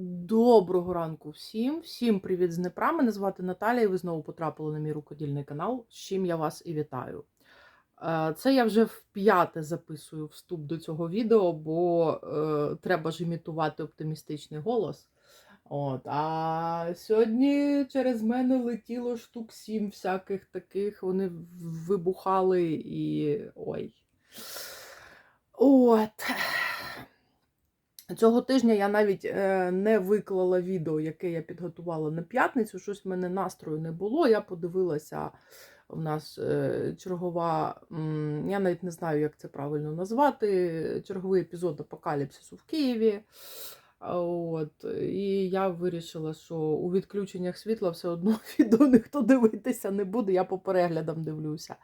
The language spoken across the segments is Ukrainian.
Доброго ранку всім. Всім привіт з Днепра. Мене звати Наталія, і ви знову потрапили на мій рукодільний канал, з чим я вас і вітаю. Е, Це я вже вп'яте записую вступ до цього відео, бо е, треба ж імітувати оптимістичний голос. От, а сьогодні через мене летіло штук сім всяких таких, вони вибухали і. ой. От. Цього тижня я навіть е, не виклала відео, яке я підготувала на п'ятницю. Щось в мене настрою не було. Я подивилася, в нас е, чергова, я навіть не знаю, як це правильно назвати, черговий епізод апокаліпсису в Києві. От, і я вирішила, що у відключеннях світла все одно відео ніхто дивитися не буде, я по переглядам дивлюся.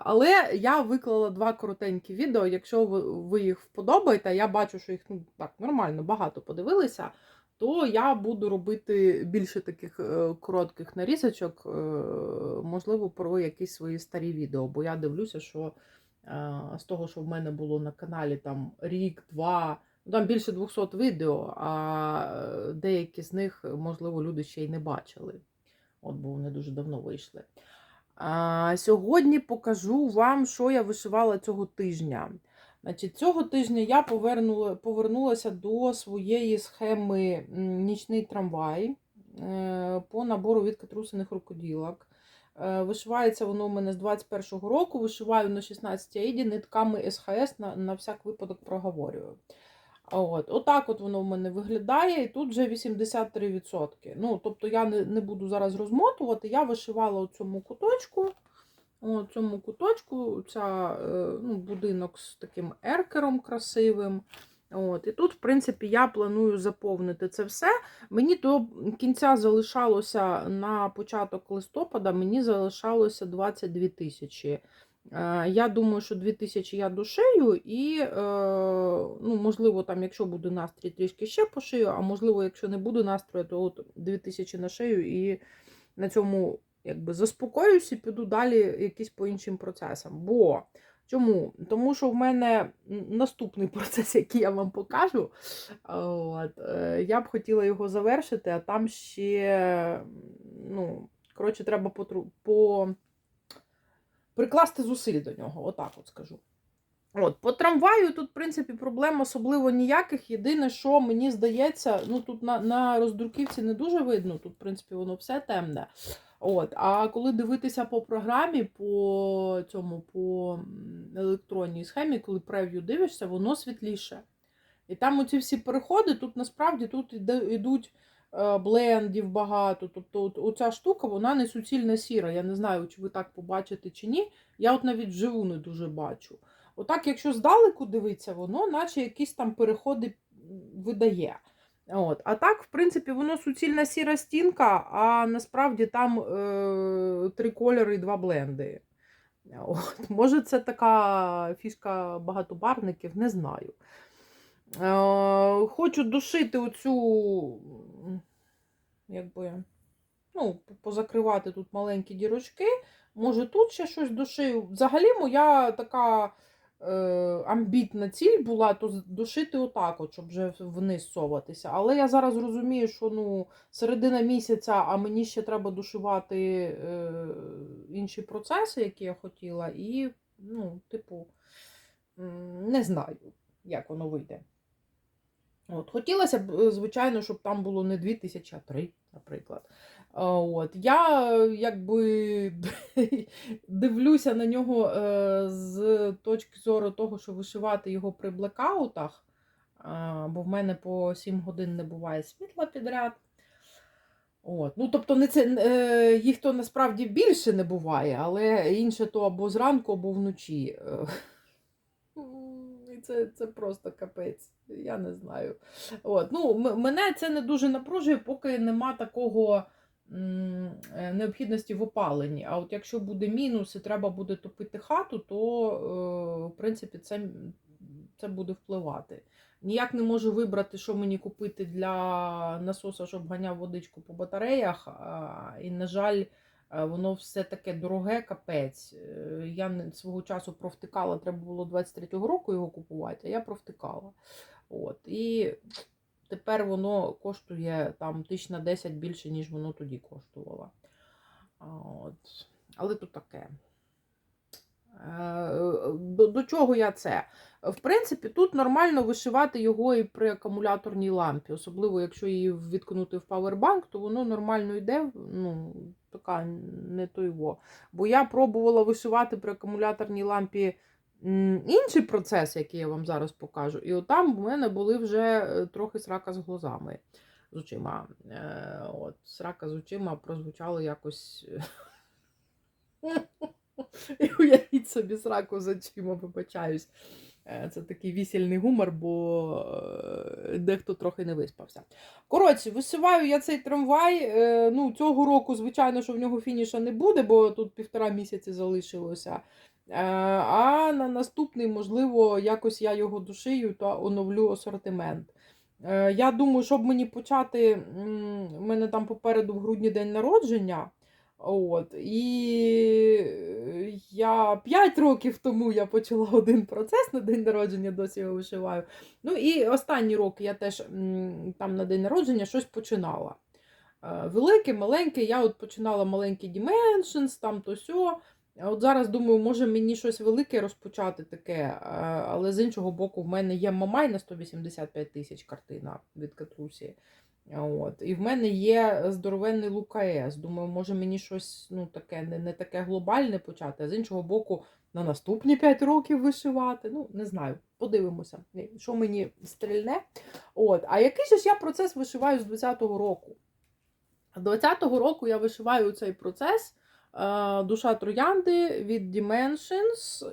Але я виклала два коротенькі відео. Якщо ви, ви їх вподобаєте, я бачу, що їх ну, так нормально багато подивилися, то я буду робити більше таких е, коротких нарізочок, е, можливо, про якісь свої старі відео. Бо я дивлюся, що е, з того, що в мене було на каналі там рік-два. Там більше 200 відео, а е, деякі з них, можливо, люди ще й не бачили. От, бо вони дуже давно вийшли. А, Сьогодні покажу вам, що я вишивала цього тижня. Значить, Цього тижня я повернула, повернулася до своєї схеми нічний трамвай е, по набору від катрусиних рукоділок. Е, Вишивається воно у мене з 21-го року. Вишиваю на 16 аїді нитками СХС на, на всяк випадок проговорюю. От, Отак от воно в мене виглядає, і тут вже 83%. Ну, Тобто я не не буду зараз розмотувати, я вишивала у цьому куточку. У цьому куточку ця, е, ну, будинок з таким еркером красивим. От, І тут, в принципі, я планую заповнити це все. Мені до кінця залишалося на початок листопада, мені залишалося 22 тисячі. Е, Я думаю, що 2000 я дошию, і, е, ну, можливо, там, якщо буде настрій, трішки ще пошию, а можливо, якщо не буде настрою, то от 2000 на шию і на цьому якби заспокоюсь і піду далі якісь по іншим процесам. Бо чому? Тому що в мене наступний процес, який я вам покажу, от, е, я б хотіла його завершити, а там ще, ну, коротше, треба по прикласти зусиль до нього, отак от скажу. От, По трамваю тут, в принципі, проблем особливо ніяких. Єдине, що мені здається, ну тут на на роздруківці не дуже видно, тут, в принципі, воно все темне. От, А коли дивитися по програмі, по цьому, по електронній схемі, коли прев'ю дивишся, воно світліше. І там оці всі переходи, тут насправді тут йдуть блендів багато. Тобто оця штука вона не суцільна сіра. Я не знаю, чи ви так побачите чи ні. Я от навіть вживу не дуже бачу. Отак, якщо здалеку дивитися, воно наче якісь там переходи видає. От. А так, в принципі, воно суцільна сіра стінка, а насправді там е, три кольори і два бленди. От. Може, це така фішка багатобарників, не знаю. Е, Хочу душити оцю, якби, ну, позакривати тут маленькі дірочки. Може, тут ще щось душию. Взагалі, моя така е, амбітна ціль була то душити отак, от, щоб вже вниз соватися. Але я зараз розумію, що ну, середина місяця, а мені ще треба душувати е, інші процеси, які я хотіла, і, ну, типу, не знаю, як воно вийде. От, Хотілося б, звичайно, щоб там було не 2000, а 3, наприклад. От, Я якби дивлюся на нього е, з точки зору того, що вишивати його при блекаутах, бо в мене по 7 годин не буває світла підряд. От. Ну, Тобто не це, е, їх то насправді більше не буває, але інше то або зранку, або вночі. Це це просто капець, я не знаю. От. Ну, Мене це не дуже напружує, поки нема такого м, необхідності в опаленні. А от якщо буде мінус і треба буде топити хату, то е, в принципі це це буде впливати. Ніяк не можу вибрати, що мені купити для насоса, щоб ганяв водичку по батареях. І, на жаль, Е, воно все таке дороге, капець. Е, я свого часу провтикала, треба було 23-го року його купувати, а я провтикала. От. І тепер воно коштує там тисяч на 10 більше, ніж воно тоді коштувало. От. Але то таке. Е, До, до чого я це? В принципі, тут нормально вишивати його і при акумуляторній лампі, особливо якщо її відкнути в павербанк, то воно нормально йде. Ну, така не то його. Бо я пробувала вишивати при акумуляторній лампі інший процес, який я вам зараз покажу. І отам в мене були вже е, трохи срака з глазами, з очима. Е, От, срака з очима прозвучало якось. І уявіть собі сраку з очима, вибачаюсь. Е, Це такий вісільний гумор, бо е, дехто трохи не виспався. Коротше, вишиваю я цей трамвай. е, Ну, цього року, звичайно, що в нього фініша не буде, бо тут півтора місяці залишилося. А на наступний, можливо, якось я його дошию та оновлю асортимент. Я думаю, щоб мені почати, у мене там попереду в грудні день народження. От, і е, я 5 років тому я почала один процес на день народження, досі його вишиваю. Ну і останні роки я теж там на день народження щось починала. Е, Велике, маленьке, я от починала маленький Dimensions, там то сьо. От зараз думаю, може мені щось велике розпочати таке, е, але з іншого боку, в мене є Мамай на 185 тисяч картина від Катрусі. От. І в мене є здоровенний Лукаес. Думаю, може мені щось ну, таке, не, не таке глобальне почати, а з іншого боку, на наступні 5 років вишивати. Ну, не знаю, подивимося, що мені стрільне. От. А який же ж я процес вишиваю з 20-го року? З 20-го року я вишиваю цей процес. е, Душа троянди від Dimensions.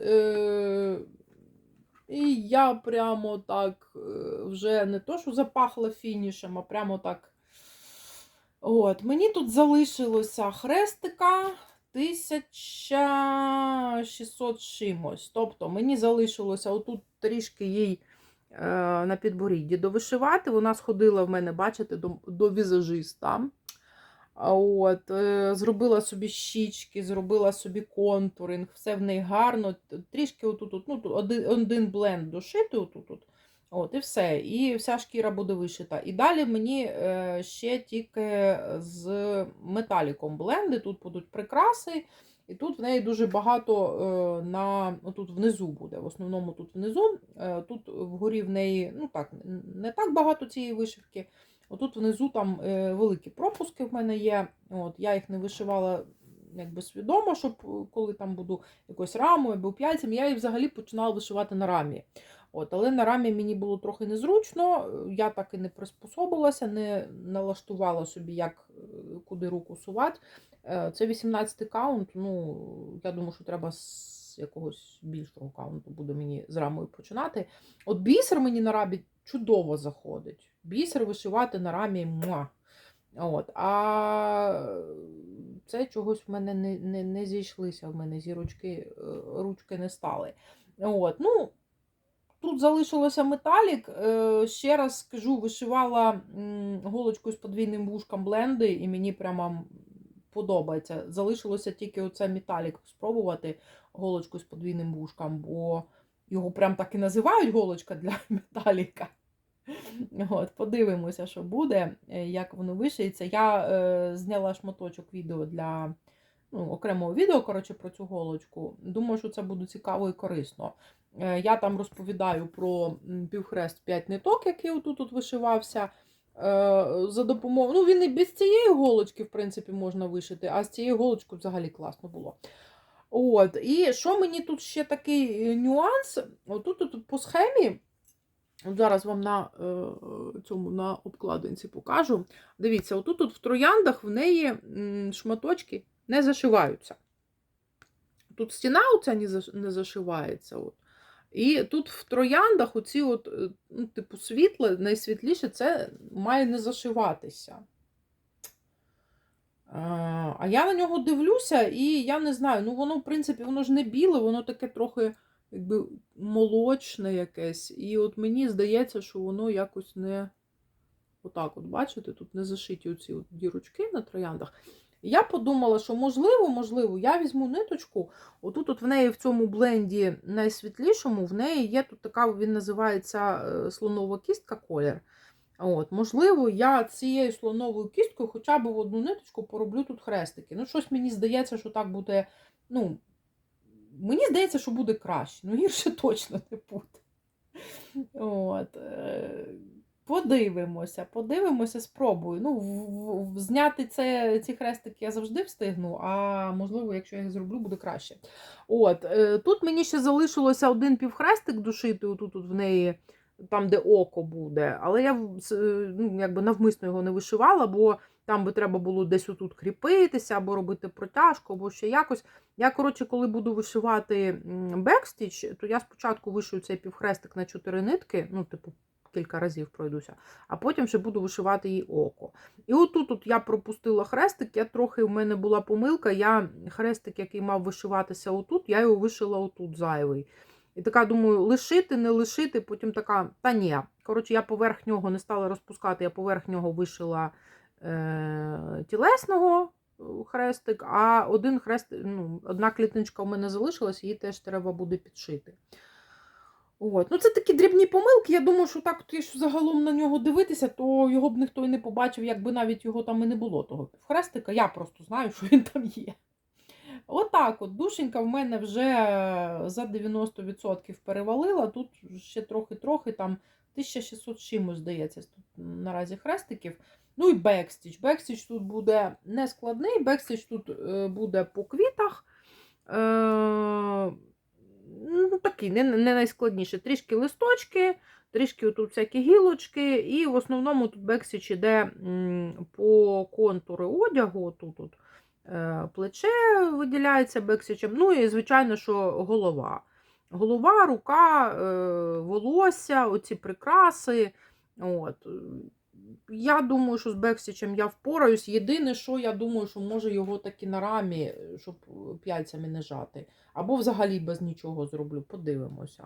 І я прямо так е, вже не то, що запахла фінішем, а прямо так. От, мені тут залишилося хрестика 1600 чимось. Тобто мені залишилося отут трішки їй е, на підборідді довишивати. Вона сходила в мене, бачите, до, до візажиста. От, е, зробила собі щічки, зробила собі контуринг, все в неї гарно. Трішки отут, от, ну, один, бленд дошити, отут, от, от, і все. І вся шкіра буде вишита. І далі мені е, ще тільки з металіком бленди. Тут будуть прикраси, і тут в неї дуже багато е, на тут внизу буде. В основному тут внизу. Тут вгорі в неї ну так, не так багато цієї вишивки. Отут внизу там е, великі пропуски в мене є. От, Я їх не вишивала якби свідомо, щоб е, коли там буду якось рамою або п'яльцем, я їх взагалі починала вишивати на рамі. От, але на рамі мені було трохи незручно, я так і не приспособилася, не налаштувала собі, як е, куди руку сувати. Це 18 каунт. Ну, я думаю, що треба з якогось більшого каунту буде мені з рамою починати. От бісер мені на рамі чудово заходить. Бісер вишивати на рамі муа. От, а це чогось в мене не, не, не зійшлися. В мене зірочки, е, ручки не стали. От, ну, Тут залишилося металік. Е, Ще раз скажу, вишивала голочкою з подвійним вушком бленди, і мені прямо подобається. Залишилося тільки оце металік спробувати голочку з подвійним вушком, бо його прям так і називають голочка для металіка. От, Подивимося, що буде, е, як воно вишиється. Я е, зняла шматочок відео для ну, окремого відео коротше, про цю голочку. Думаю, що це буде цікаво і корисно. Е, я там розповідаю про півхрест 5 ниток, який отут -от вишивався. Е, за допомогою, ну Він і без цієї голочки, в принципі, можна вишити, а з цією голочкою взагалі класно було. От, І що мені тут ще такий е, нюанс? Отут от по схемі. Зараз вам на е, цьому на обкладинці покажу. Дивіться, отут от в трояндах в неї шматочки не зашиваються. Тут стіна оця не зашивається. От. І тут в трояндах оці, от, е, ну, типу, світле, найсвітліше, це має не зашиватися. А а я на нього дивлюся, і я не знаю, ну воно, в принципі, воно ж не біле, воно таке трохи якби молочне якесь. І от мені здається, що воно якось не. Отак, от, бачите, тут не зашиті оці от дірочки на трояндах. Я подумала, що можливо, можливо, я візьму ниточку. Отут от в неї в цьому бленді найсвітлішому, в неї є тут така, він називається е, слонова кістка колір. От, можливо, я цією слоновою кісткою хоча б в одну ниточку пороблю тут хрестики. Ну, щось мені здається, що так буде. Ну, мені здається, що буде краще. Ну, гірше точно не буде. От. е, Подивимося, подивимося, спробую. Ну, зняти це, ці хрестики я завжди встигну, а можливо, якщо я їх зроблю, буде краще. От, е, тут мені ще залишилося один півхрестик душити, отут от в неї, там, де око буде. Але я е, ну, якби навмисно його не вишивала, бо там би треба було десь отут кріпитися, або робити протяжку, або ще якось. Я, коротше, коли буду вишивати бекстіч, то я спочатку вишию цей півхрестик на чотири нитки, ну, типу, кілька разів пройдуся, а потім ще буду вишивати їй око. І отут от я пропустила хрестик, я трохи в мене була помилка. Я хрестик, який мав вишиватися отут, я його вишила отут зайвий. І така думаю, лишити, не лишити, потім така, та ні. Коротше, я поверх нього не стала розпускати, я поверх нього вишила е- тілесного е, хрестик, а один хрест, ну, одна клітиночка у мене залишилась, її теж треба буде підшити. От. Ну, це такі дрібні помилки. Я думаю, що так, якщо загалом на нього дивитися, то його б ніхто і не побачив, якби навіть його там і не було, того хрестика. Я просто знаю, що він там є. Отак от, душенька в мене вже за 90% перевалила. Тут ще трохи-трохи, там 1600 з чимось, здається, тут наразі хрестиків. Ну і бекстіч. Бекстіч тут буде не складний, бекстіч тут е, буде по квітах. Е, ну, такий, не, не найскладніше. Трішки листочки, трішки тут всякі гілочки, і в основному тут бексіч іде по контуру одягу. Тут, тут е, плече виділяється бексічем. Ну і, звичайно, що голова. Голова, рука, волосся, оці прикраси. От. Я думаю, що з Бексічем я впораюсь. Єдине, що я думаю, що може його таки на рамі, щоб п'яльцями не жати. Або взагалі без нічого зроблю, подивимося.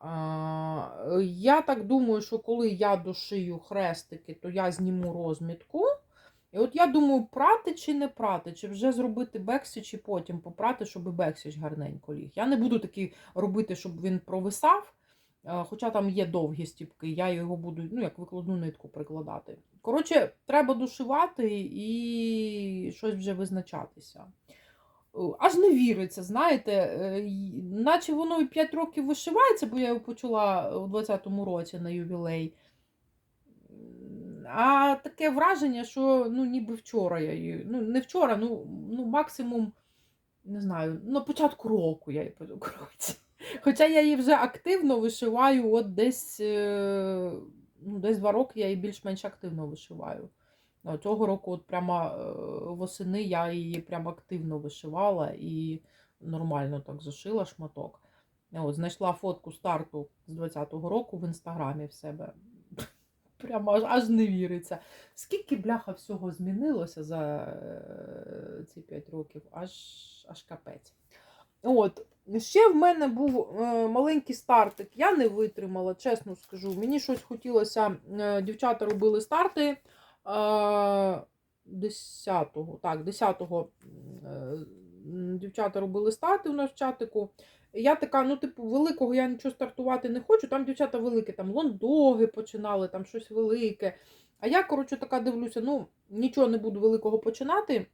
А, я так думаю, що коли я дошию хрестики, то я зніму розмітку. І от я думаю, прати чи не прати, чи вже зробити бексіч і потім попрати, щоб бексіч гарненько ліг. Я не буду такий робити, щоб він провисав. Е, Хоча там є довгі стіпки, я його буду, ну, як викладну нитку прикладати. Коротше, треба дошивати і щось вже визначатися. Е, Аж не віриться, знаєте, е, наче воно і 5 років вишивається, бо я його почала у 20-му році на ювілей. А таке враження, що ну, ніби вчора я її. Ну, не вчора, ну, ну максимум, не знаю, на початку року я її коротше. Хоча я її вже активно вишиваю, от десь, е, ну, десь два роки я її більш-менш активно вишиваю. Цього року, от прямо е, восени, я її прямо активно вишивала і нормально так зашила шматок. От, знайшла фотку старту з 20-го року в інстаграмі в себе. Прямо аж, аж не віриться. Скільки бляха всього змінилося за е, ці 5 років, аж, аж капець. От, ще в мене був е, маленький стартик. Я не витримала, чесно скажу. Мені щось хотілося. Е, дівчата робили старти е, 10-го. Так, 10-го е, дівчата робили старти у нас в чатику. Я така, ну, типу, великого я нічого стартувати не хочу. Там дівчата великі, там лондоги починали, там щось велике. А я, коротше, така дивлюся, ну, нічого не буду великого починати.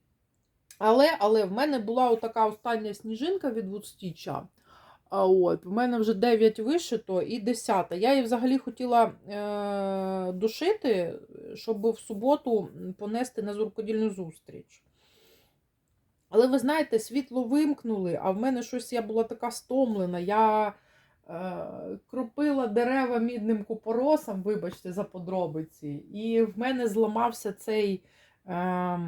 Але, але в мене була отака остання сніжинка від Вудстіча. От, в мене вже 9 вишито і 10. Я її взагалі хотіла е- душити, щоб в суботу понести на зуркодільну зустріч. Але ви знаєте, світло вимкнули, а в мене щось я була така стомлена. Я е, кропила дерева мідним купоросом, вибачте, за подробиці, і в мене зламався цей. Е,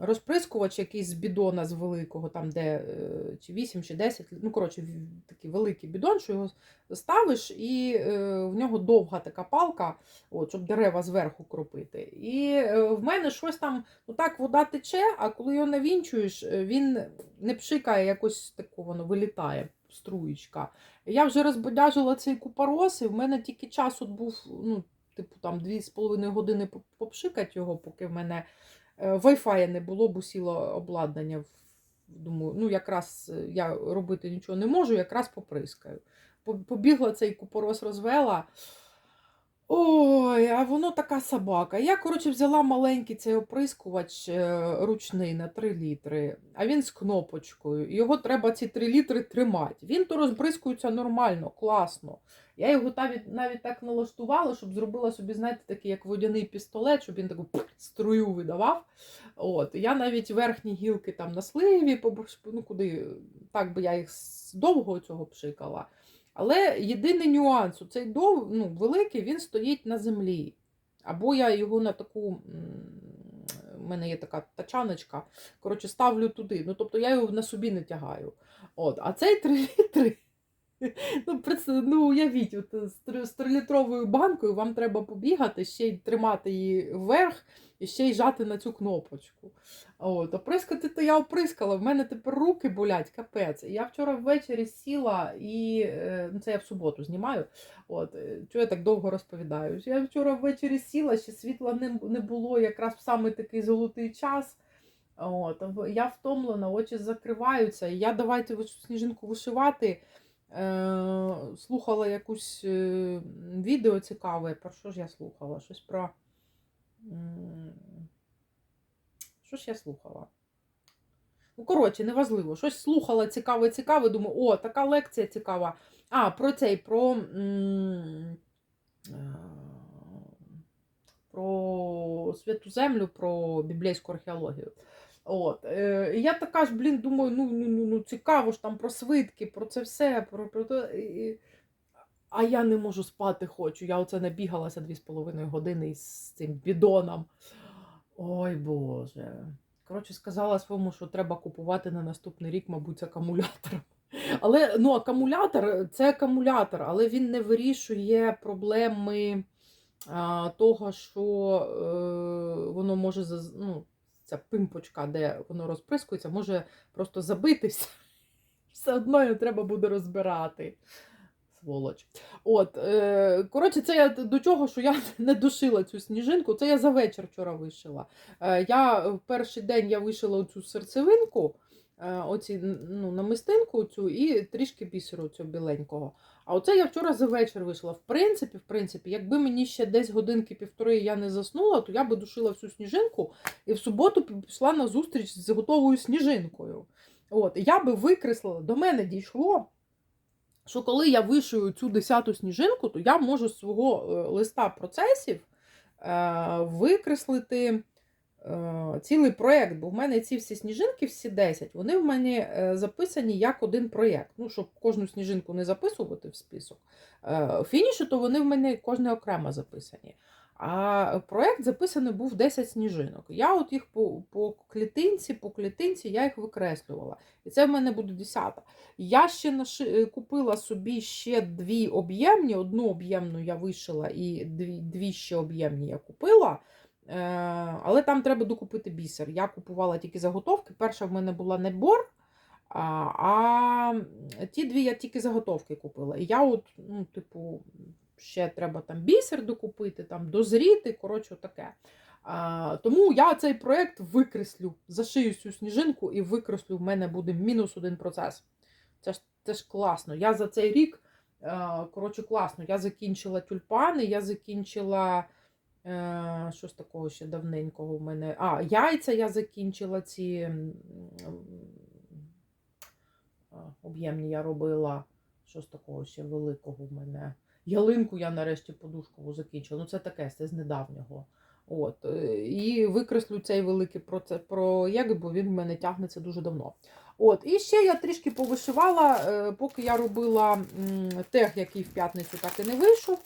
розприскувач якийсь з бідона з великого, там де е, чи 8, чи 10, ну, коротше, такий великий бідон, що його ставиш, і е, в нього довга така палка, от, щоб дерева зверху кропити. І е, в мене щось там, ну так, вода тече, а коли його навінчуєш, він не пшикає, якось тако воно вилітає. Струєчка. Я вже розбодяжила цей купорос, і в мене тільки час от був, ну, типу, там 2,5 години попшикати його, поки в мене Wi-Fi не було, бо сіло обладнання. Думаю, ну якраз е, я робити нічого не можу, якраз поприскаю. Побігла цей купорос розвела. Ой, а воно така собака. Я, коротше, взяла маленький цей оприскувач е, ручний на 3 літри, а він з кнопочкою. Його треба ці 3 літри тримати. Він то розбризкується нормально, класно. Я його навіть, навіть так налаштувала, щоб зробила собі, знаєте, такий як водяний пістолет, щоб він таку струю видавав. От. Я навіть верхні гілки там на сливі, ну куди, так би я їх довго цього пшикала. Але єдиний нюанс, цей дов, ну, великий, він стоїть на землі. Або я його на таку. У мене є така тачаночка, коротше, ставлю туди. Ну, тобто я його на собі не тягаю. От, а цей 3 літри. Ну, ну уявіть, от, з три- з 3-літровою банкою вам треба побігати, ще й тримати її вверх і ще й жати на цю кнопочку. От, оприскати то я оприскала, в мене тепер руки болять, капець. Я вчора ввечері сіла і е, ну, це я в суботу знімаю. От, е, чого я так довго розповідаю? Я вчора ввечері сіла, ще світла не, не було, якраз в саме такий золотий час. От, я втомлена, очі закриваються. І я давайте сніжинку вишивати. Е, слухала якусь е, відео цікаве. Про що ж я слухала? Щось про. Що ж я слухала? Ну, коротше, неважливо. Щось слухала цікаве, цікаве. Думаю, о, така лекція цікава. А, про цей, про. е, Про святу землю, про біблійську археологію. От. Е, я така ж, блін, думаю, ну, ну, ну, ну цікаво ж там про свитки, про це все. Про, про. І- А я не можу спати хочу. Я оце набігалася дві з половиною години із цим бідоном. Ой Боже. Коротше, сказала своєму, що треба купувати на наступний рік, мабуть, акумулятор. Але ну, акумулятор це акумулятор, але він не вирішує проблеми а, того, що е, воно може ну, ця пимпочка, де воно розприскується, може просто забитися. Все одно його треба буде розбирати. Сволоч. От, е, коротше, це я до чого, що я не душила цю сніжинку. Це я за вечір вчора вишила. Е, я в перший день я вишила цю серцевинку, оці, ну, намистинку цю і трішки бісеру цього біленького. А оце я вчора за вечір вишила. В принципі, в принципі, якби мені ще десь годинки півтори я не заснула, то я би душила всю сніжинку і в суботу пішла на зустріч з готовою сніжинкою. От, я би викреслила, до мене дійшло, що коли я вишию цю десяту сніжинку, то я можу з свого е, листа процесів е, викреслити е, цілий проєкт, бо в мене ці всі сніжинки, всі 10, вони в мене е, записані як один проєкт. Ну, щоб кожну сніжинку не записувати в список. Е, Фініші, то вони в мене кожне окремо записані. А проєкт записаний був 10 сніжинок. Я от їх по, по клітинці, по клітинці я їх викреслювала. І це в мене буде 10. Я ще наши... е, купила собі ще дві об'ємні. Одну об'ємну я вишила, і дві, дві ще об'ємні я купила. Е, але там треба докупити бісер. Я купувала тільки заготовки. Перша в мене була набор, а, а ті дві я тільки заготовки купила. І я, от, ну, типу, ще треба там бісер докупити, там дозріти, коротше, таке. А, тому я цей проєкт викреслю, зашию цю сніжинку і викреслю, в мене буде мінус один процес. Це ж, це ж класно. Я за цей рік, е, коротше, класно. Я закінчила тюльпани, я закінчила. Е, що ж такого ще давненького в мене? А, яйця я закінчила ці об'ємні я робила. Що ж такого ще великого в мене? Ялинку я нарешті подушкову закінчила. Ну, це таке, це з недавнього. От. е, І викреслю цей великий проце- проєкт, бо він в мене тягнеться дуже давно. От. І ще я трішки повишивала, е, поки я робила тег, який в п'ятницю так і не вийшов.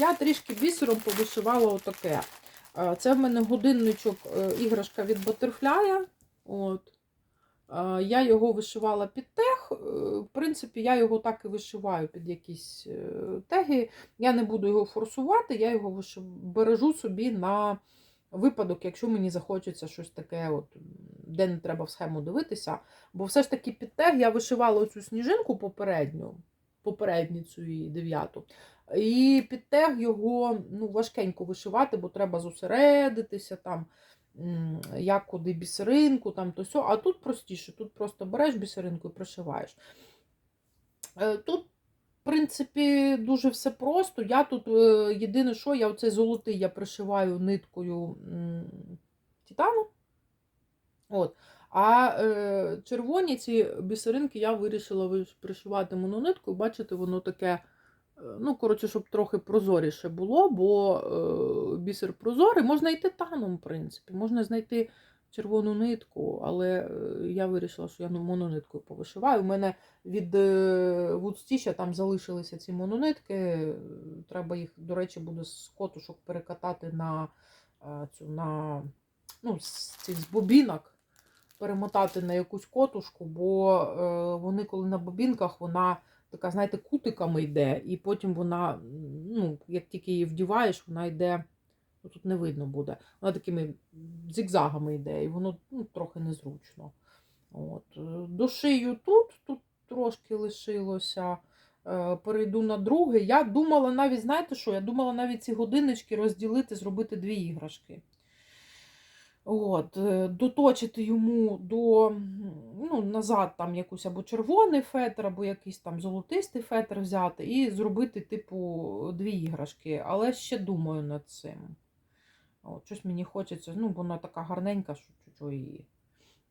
Я трішки бісером повишивала отаке. Е, Це в мене годинничок е, іграшка від Батерфляя. От. Е, Я його вишивала під тег. В принципі, я його так і вишиваю під якісь теги. Я не буду його форсувати, я його вишив... бережу собі на випадок, якщо мені захочеться щось таке, от, де не треба в схему дивитися. Бо все ж таки під тег я вишивала оцю сніжинку попередню, попередню цю її дев'яту. І під тег його ну, важкенько вишивати, бо треба зосередитися там, як куди бісеринку, там то сьо. А тут простіше, тут просто береш бісеринку і пришиваєш. Е, Тут принципі, дуже все просто. Я тут е, єдине, що я оцей золотий я пришиваю ниткою титану. От. А е, червоні ці бісеринки я вирішила пришивати монониткою. Бачите, воно таке, ну, коротше, щоб трохи прозоріше було, бо е, бісер прозорий. Можна і титаном, в принципі, можна знайти червону нитку, але е, я вирішила, що я ну, монониткою повишиваю. У мене від е, Вудстіща там залишилися ці мононитки. е, Треба їх, до речі, буде з котушок перекатати на е, цю на ну, з цих бобінок перемотати на якусь котушку, бо е, вони, коли на бобінках, вона така, знаєте, кутиками йде, і потім вона, ну, як тільки її вдіваєш, вона йде, ну, тут не видно буде, вона такими зігзагами йде, і воно ну, трохи незручно. От. е, Дошию тут, тут трошки лишилося. Е, Перейду на другий. Я думала навіть, знаєте що? Я думала навіть ці годиннички розділити, зробити дві іграшки. От, е, доточити йому до ну, назад там якусь або червоний фетр, або якийсь там золотистий фетр взяти, і зробити, типу, дві іграшки. Але ще думаю над цим. От, щось мені хочеться, ну, вона така гарненька, що чого її.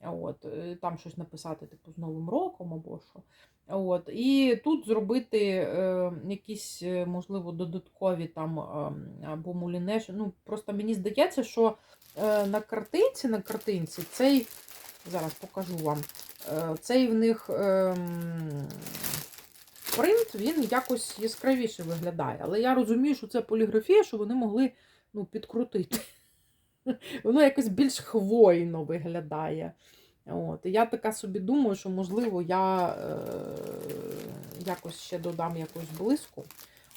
От, е, там щось написати, типу, з Новим роком або що. От, і тут зробити е, якісь, е, можливо, додаткові там або мулінеші. Ну, просто мені здається, що на картинці, на картинці цей, зараз покажу вам, е, цей в них е, принт, він якось яскравіше виглядає. Але я розумію, що це поліграфія, що вони могли ну, підкрутити. Воно якось більш хвойно виглядає. От. Я така собі думаю, що, можливо, я е, якось ще додам якусь блиску.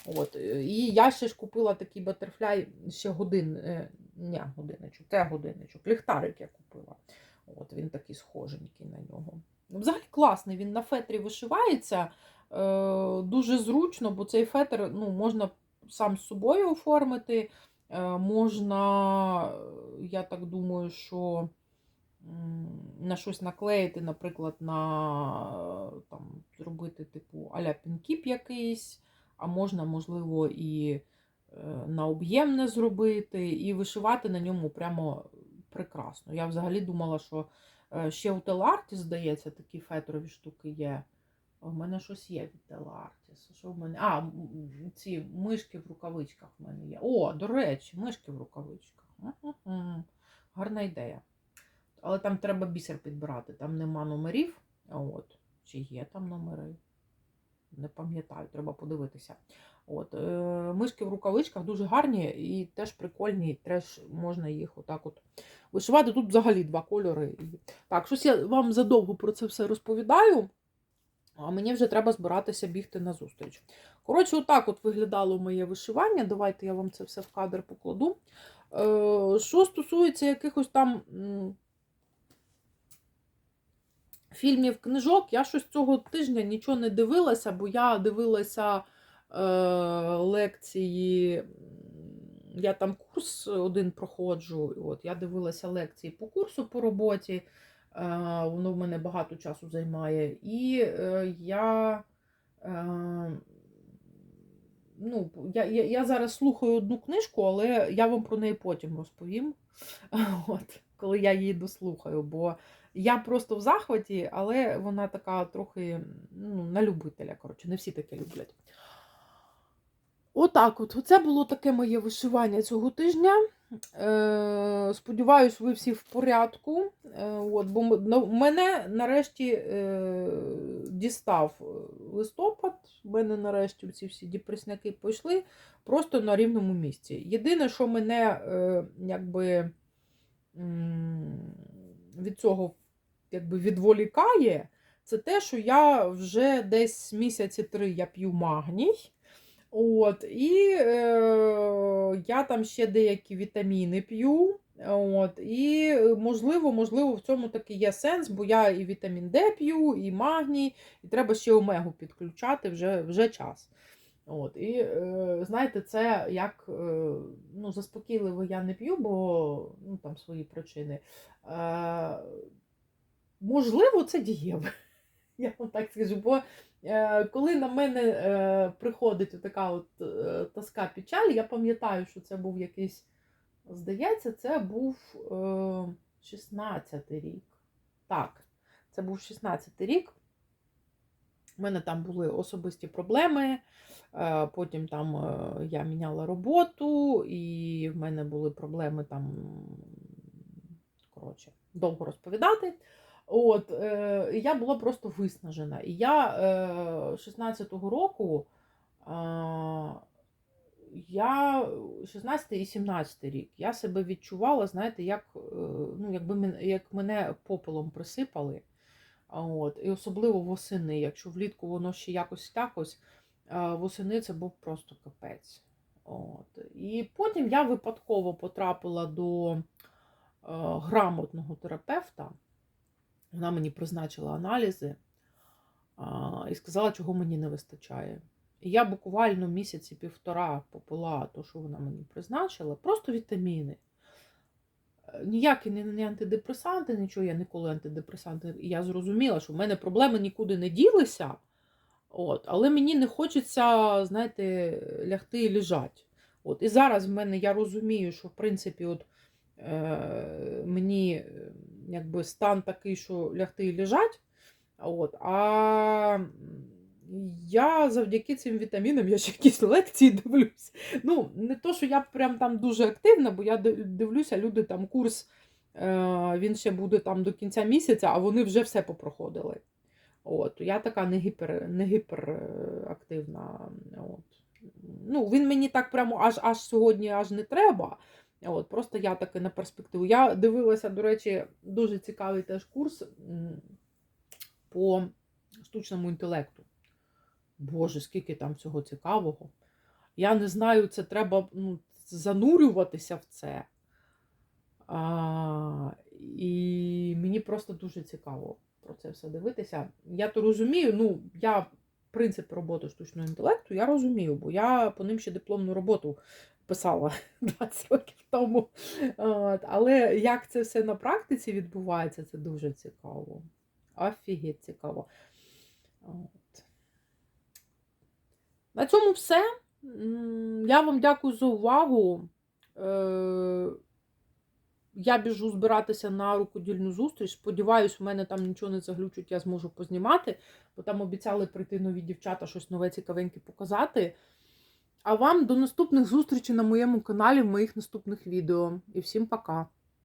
От. І я ще ж купила такий батерфляй ще годин, е, не, годиночок, це годиночок, ліхтарик я купила. От, він такий схоженький на нього. Ну, Взагалі класний, він на фетрі вишивається. Е, дуже зручно, бо цей фетр ну, можна сам з собою оформити. Е, можна, я так думаю, що на щось наклеїти, наприклад, на там, зробити типу аля пінкіп якийсь, а можна, можливо, і е, на об'ємне зробити, і вишивати на ньому прямо прекрасно. Я взагалі думала, що е, ще у Теларті, здається, такі фетрові штуки є. У мене щось є від Телартіс. Що в мене? А, ці мишки в рукавичках в мене є. О, до речі, мишки в рукавичках. Гарна ідея. Але там треба бісер підбирати. Там нема номерів. От. Чи є там номери? Не пам'ятаю, треба подивитися. От, е, мишки в рукавичках дуже гарні і теж прикольні, теж можна їх отак от вишивати. Тут взагалі два кольори. Так, щось я вам задовго про це все розповідаю. А мені вже треба збиратися бігти на зустріч. Коротше, отак от виглядало моє вишивання. Давайте я вам це все в кадр покладу. Е, Що стосується якихось там фільмів, книжок, я щось цього тижня нічого не дивилася, бо я дивилася е, лекції. Я там курс один проходжу. От, я дивилася лекції по курсу по роботі. Е, Воно в мене багато часу займає. І е, я, е, ну, я, я, я зараз слухаю одну книжку, але я вам про неї потім розповім, От, коли я її дослухаю. Бо я просто в захваті, але вона така трохи ну, на любителя. Коротше, не всі таке люблять. Отак от. Оце було таке моє вишивання цього тижня. Е, сподіваюсь, ви всі в порядку. Е, от, бо мене нарешті е, дістав е, листопад. В мене нарешті ці всі депресняки пішли просто на рівному місці. Єдине, що мене е, якби м, від цього якби відволікає, це те, що я вже десь місяці три я п'ю магній. От, і е, я там ще деякі вітаміни п'ю. От, і е, можливо, можливо, в цьому таки є сенс, бо я і вітамін Д п'ю, і магній, і треба ще омегу підключати вже, вже час. От, і е, знаєте, це як е, ну, заспокійливо я не п'ю, бо ну, там свої причини. Е, можливо, це дієве. Я вам так скажу, бо е, коли на мене е, приходить така от е, тоска печаль, я пам'ятаю, що це був якийсь, здається, це був е, 16-й рік. Так, це був 16-й рік. У мене там були особисті проблеми. е, Потім там е, я міняла роботу, і в мене були проблеми там. Коротше, довго розповідати. От, е, я була просто виснажена. І я е, 16-го року, е, я 16 і 17 рік, я себе відчувала, знаєте, як, ну, якби як мене попелом присипали. От, і особливо восени. Якщо влітку воно ще якось а восени це був просто капець. От. І потім я випадково потрапила до грамотного терапевта. Вона мені призначила аналізи і сказала, чого мені не вистачає. І я буквально місяці півтора попила то, що вона мені призначила, просто вітаміни. Ніякі не, не антидепресанти, нічого, я ніколи антидепресанти. Я зрозуміла, що в мене проблеми нікуди не ділися. От, але мені не хочеться, знаєте, лягти і лежати. От, і зараз в мене я розумію, що в принципі, от, е, мені якби стан такий, що лягти і лежать. От, а я завдяки цим вітамінам, я ще якісь лекції дивлюсь. Ну, не то, що я прям там дуже активна, бо я дивлюся, люди там курс, е, він ще буде там до кінця місяця, а вони вже все попроходили. От, я така не гіпер, не гіперактивна. От. Ну, він мені так прямо аж аж сьогодні аж не треба. От, просто я таки на перспективу. Я дивилася, до речі, дуже цікавий теж курс по штучному інтелекту. Боже, скільки там всього цікавого. Я не знаю, це треба ну, занурюватися в це. А, і мені просто дуже цікаво про це все дивитися. Я то розумію, ну, я принцип роботи штучного інтелекту я розумію, бо я по ним ще дипломну роботу писала 20 років тому. От, але як це все на практиці відбувається, це дуже цікаво. Офігеть цікаво. На цьому все. Я вам дякую за увагу. Е, Я біжу збиратися на рукодільну зустріч. Сподіваюсь, в мене там нічого не заглючить, я зможу познімати, бо там обіцяли прийти нові дівчата, щось нове цікавеньке показати. А вам до наступних зустрічей на моєму каналі в моїх наступних відео. І всім пока!